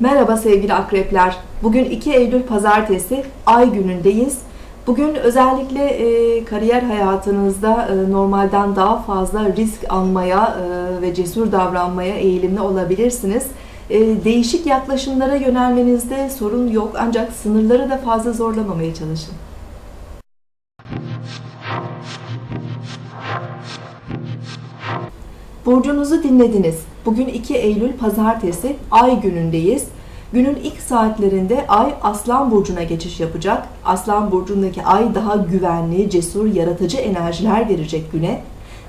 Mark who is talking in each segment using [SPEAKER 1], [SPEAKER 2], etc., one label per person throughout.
[SPEAKER 1] Merhaba sevgili akrepler. Bugün 2 Eylül Pazartesi, ay günündeyiz. Bugün özellikle e, kariyer hayatınızda e, normalden daha fazla risk almaya e, ve cesur davranmaya eğilimli olabilirsiniz. E, değişik yaklaşımlara yönelmenizde sorun yok ancak sınırları da fazla zorlamamaya çalışın. Burcunuzu dinlediniz. Bugün 2 Eylül Pazartesi, Ay günündeyiz. Günün ilk saatlerinde Ay Aslan Burcu'na geçiş yapacak. Aslan Burcu'ndaki Ay daha güvenli, cesur, yaratıcı enerjiler verecek güne.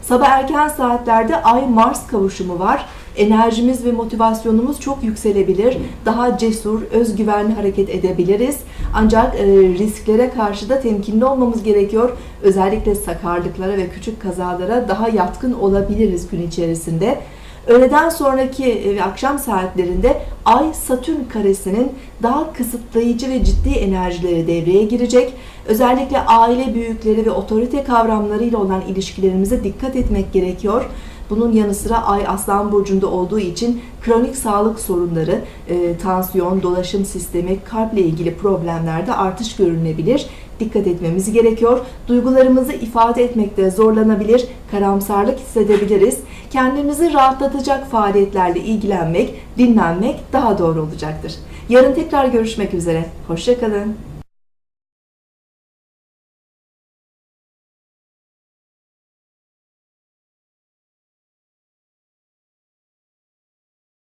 [SPEAKER 1] Sabah erken saatlerde Ay-Mars kavuşumu var. Enerjimiz ve motivasyonumuz çok yükselebilir. Daha cesur, özgüvenli hareket edebiliriz. Ancak e, risklere karşı da temkinli olmamız gerekiyor. Özellikle sakarlıklara ve küçük kazalara daha yatkın olabiliriz gün içerisinde. Öğleden sonraki ve akşam saatlerinde Ay Satürn karesinin daha kısıtlayıcı ve ciddi enerjileri devreye girecek. Özellikle aile büyükleri ve otorite kavramlarıyla olan ilişkilerimize dikkat etmek gerekiyor. Bunun yanı sıra Ay Aslan Burcu'nda olduğu için kronik sağlık sorunları, e, tansiyon, dolaşım sistemi, kalple ilgili problemlerde artış görünebilir. Dikkat etmemiz gerekiyor. Duygularımızı ifade etmekte zorlanabilir, karamsarlık hissedebiliriz. Kendimizi rahatlatacak faaliyetlerle ilgilenmek, dinlenmek daha doğru olacaktır. Yarın tekrar görüşmek üzere. Hoşçakalın.